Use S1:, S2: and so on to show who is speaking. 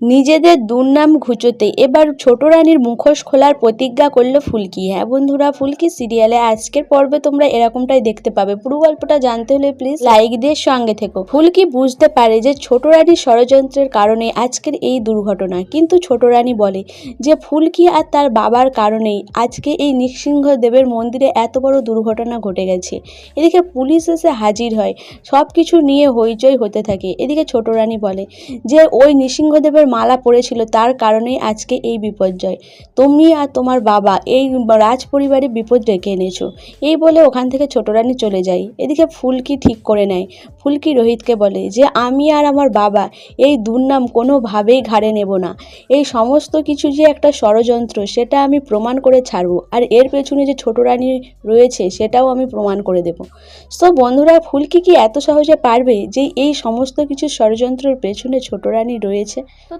S1: নিজেদের দুর্নাম ঘুচোতে। এবার ছোট রানীর মুখোশ খোলার প্রতিজ্ঞা করল ফুলকি। হ্যাঁ বন্ধুরা, ফুলকি সিরিয়ালে আজকের পর্বে তোমরা এরকমটাই দেখতে পাবে। পুরো গল্পটা জানতে হলে প্লিজ লাইক দিয়ে সঙ্গে থেকো। ফুলকি বুঝতে পারে যে ছোট রানীর ষড়যন্ত্রের কারণে আজকের এই দুর্ঘটনা। কিন্তু ছোট রানী বলে যে ফুলকি আর তার বাবার কারণেই আজকে এই নৃসিংহদেবের মন্দিরে এত বড় দুর্ঘটনা ঘটে গেছে। এদিকে পুলিশ এসে হাজির হয়। সব কিছু নিয়ে হইচই হতে থাকে। এদিকে ছোট রানী বলে যে ওই নৃসিংহদেবের মালা পড়েছিল তার কারণেই আজকে এই বিপর্যয়। তুমি আর তোমার বাবা এই রাজ পরিবারে বিপদ ডেকে এনেছো। এই বলে ওখান থেকে ছোট রানী চলে যায়। এদিকে ফুলকি ঠিক করে নেয়। ফুলকি রোহিতকে বলে যে, আমি আর আমার বাবা এই দুর্নাম কোনোভাবেই ঘাড়ে নেব না। এই সমস্ত কিছু যে একটা ষড়যন্ত্র, সেটা আমি প্রমাণ করে ছাড়বো। আর এর পেছনে যে ছোট রানী রয়েছে, সেটাও আমি প্রমাণ করে দেব। তো বন্ধুরা, ফুলকি কি এত সহজে পারবে যে এই সমস্ত কিছু ষড়যন্ত্রের পেছনে ছোট রানী রয়েছে? তো